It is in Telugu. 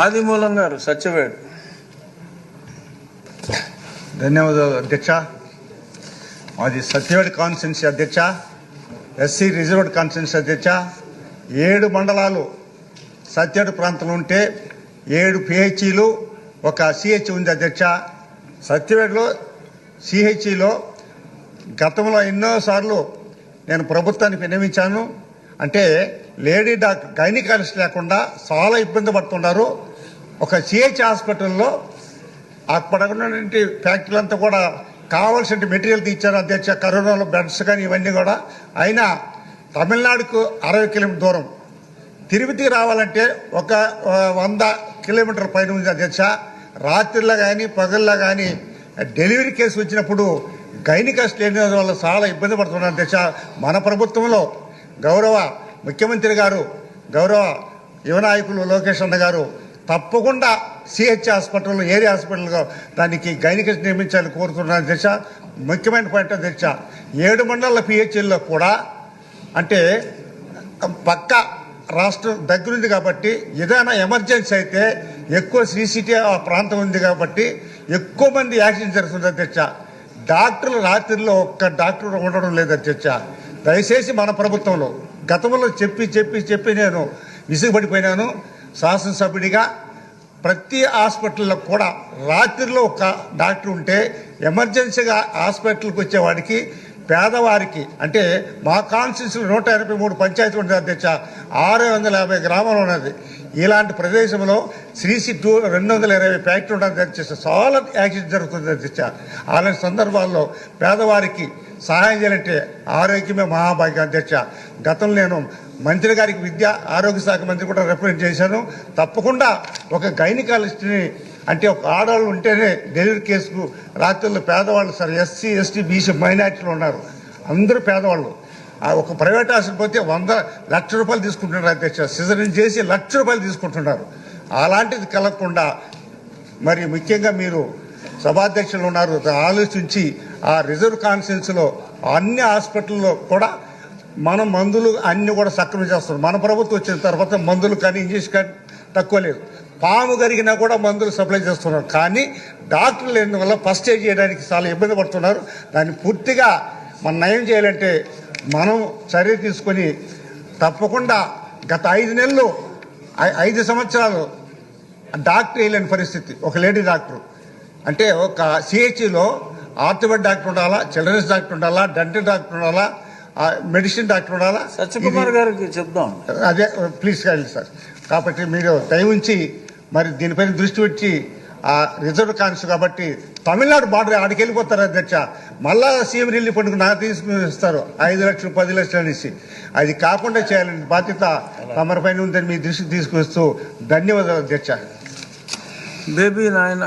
ఆదిమూలం గారు సత్యవేడు. ధన్యవాదాలు అధ్యక్ష. మాది సత్యవేడు కాన్స్టిట్యున్సీ అధ్యక్ష ఎస్సీ రిజర్వ్డ్ కాన్స్టిట్యున్సీ అధ్యక్ష. ఏడు మండలాలు సత్యవేడు ప్రాంతంలో ఉంటే ఏడు పిహెచ్ఈలు ఒక సిహెచ్ ఉంది అధ్యక్ష. సత్యవేడులో సిహెచ్ఈలో గతంలో ఎన్నోసార్లు నేను ప్రభుత్వానికి విన్నవించాను. అంటే లేడీ డాక్టర్ గైనికాలజిస్ట్ లేకుండా చాలా ఇబ్బంది పడుతున్నారు. ఒక సిహెచ్ హాస్పిటల్లో అక్కడ ఉన్నటువంటి ఫ్యాక్టరీలంతా కూడా కావాల్సిన మెటీరియల్ తీర్చారు. అధ్యక్ష కరోనాలో బెడ్స్ కానీ ఇవన్నీ కూడా. అయినా తమిళనాడుకు అరవై కిలోమీటర్ దూరం. తిరుపతి రావాలంటే ఒక వంద కిలోమీటర్ పైన ఉంది అధ్యక్ష. రాత్రిలో కానీ పగల్లో కానీ డెలివరీ కేసు వచ్చినప్పుడు గైనికస్ట్ లేని వల్ల చాలా ఇబ్బంది పడుతున్నారు అధ్యక్ష. మన ప్రభుత్వంలో గౌరవ ముఖ్యమంత్రి గారు గౌరవ యువనాయకులు లోకేష్ అన్న గారు తప్పకుండా సిహెచ్ హాస్పిటల్ ఏరియా హాస్పిటల్గా దానికి గైనికస్ నియమించాలని కోరుతున్నాను దశ ముఖ్యమైన పాయింట్ దశ ఏడు మండల పిహెచ్ఎల్లో కూడా అంటే పక్క రాష్ట్రం దగ్గరుంది కాబట్టి ఏదైనా ఎమర్జెన్సీ అయితే ఎక్కువ సీసీటీ ఆ ప్రాంతం ఉంది కాబట్టి ఎక్కువ మంది యాక్సిడెంట్ జరుగుతుంది అధ్యక్ష. డాక్టర్లు రాత్రిలో ఒక్క డాక్టర్ ఉండడం లేదు అధ్యక్ష. దయచేసి మన ప్రభుత్వంలో గతంలో చెప్పి చెప్పి చెప్పి నేను విసుగుపడిపోయినాను. శాసనసభ్యుడిగా ప్రతి హాస్పిటల్లో కూడా రాత్రిలో ఒక డాక్టర్ ఉంటే ఎమర్జెన్సీగా హాస్పిటల్కి వచ్చేవాడికి పేదవారికి అంటే మా కాన్స్టిట్యూన్సీలో నూట ఎనభై మూడు పంచాయతీ ఉంది అధ్యక్ష ఆరు వందల యాభై గ్రామాలు ఉన్నది. ఇలాంటి ప్రదేశంలో శ్రీసి టూ రెండు వందల ఇరవై ఫ్యాక్టరీ ఉన్నది అధ్యక్ష. చాలా యాక్సిడెంట్ జరుగుతుంది అధ్యక్ష. అలాంటి సందర్భాల్లో పేదవారికి సహాయం చేయాలంటే ఆరోగ్యమే మహాభాగ్యం అధ్యక్ష. గతంలో నేను మంత్రి గారికి విద్య ఆరోగ్య శాఖ మంత్రి కూడా రిప్రజెంట్ చేశాను తప్పకుండా ఒక గైనికాలజిస్ట్ని అంటే ఒక ఆడవాళ్ళు ఉంటేనే డెలివరీ కేసుకు రాత్రుల్లో పేదవాళ్ళు సార్ ఎస్సీ ఎస్టీ బీసీ మైనార్టీలు ఉన్నారు. అందరూ పేదవాళ్ళు. ఆ ఒక ప్రైవేట్ హాస్పిటల్ పోతే వంద లక్ష రూపాయలు తీసుకుంటున్నారు అధ్యక్ష. సిజరీన్ చేసి లక్ష రూపాయలు తీసుకుంటున్నారు. అలాంటిది కలగకుండా మరి ముఖ్యంగా మీరు సభాధ్యక్షులు ఉన్నారు. ఆలోచించి ఆ రిజర్వ్ కాన్ఫరెన్స్లో అన్ని హాస్పిటల్లో కూడా మనం మందులు అన్నీ కూడా సక్రమం చేస్తున్నాం మన ప్రభుత్వం వచ్చిన తర్వాత మందులు కానీ ఇంజక్షన్ కానీ తక్కువ లేదు. పాము కరిగినా కూడా మందులు సప్లై చేస్తున్నారు. కానీ డాక్టర్లు లేని వల్ల ఫస్ట్ ఎయిడ్ చేయడానికి చాలా ఇబ్బంది పడుతున్నారు. దాన్ని పూర్తిగా మనం నయం చేయాలంటే మనం చర్య తీసుకొని తప్పకుండా గత ఐదు నెలలు ఐ- ఐదు సంవత్సరాలు డాక్టర్ వేయలేని పరిస్థితి. ఒక లేడీ డాక్టర్. అంటే ఒక సిహెచ్లో ఆర్థోపెడ్ డాక్టర్ ఉండాలా చిల్డ్రన్స్ డాక్టర్ ఉండాలా డెంటల్ డాక్టర్ ఉండాలా మెడిసిన్ డాక్టర్ ఉండాలా? సత్యకుమార్ గారికి చెప్దాం. అదే ప్లీజ్ కాదు సార్. కాబట్టి మీరు దయ ఉంచి మరి దీనిపైన దృష్టి పెట్టి ఆ రిజర్వ్ కాన్స్ కాబట్టి తమిళనాడు బార్డర్ ఆడికి వెళ్ళిపోతారు అధ్యక్ష. మళ్ళా సీఎం రిలీఫ్ ఫండ్కు నాకు తీసుకుని ఇస్తారు ఐదు లక్షలు పది లక్షలు అనేసి. అది కాకుండా చేయాలని బాధ్యత తమరిపైన ఉందని మీ దృష్టికి తీసుకొస్తూ ధన్యవాదాలు అధ్యక్ష. బేబీ నాయన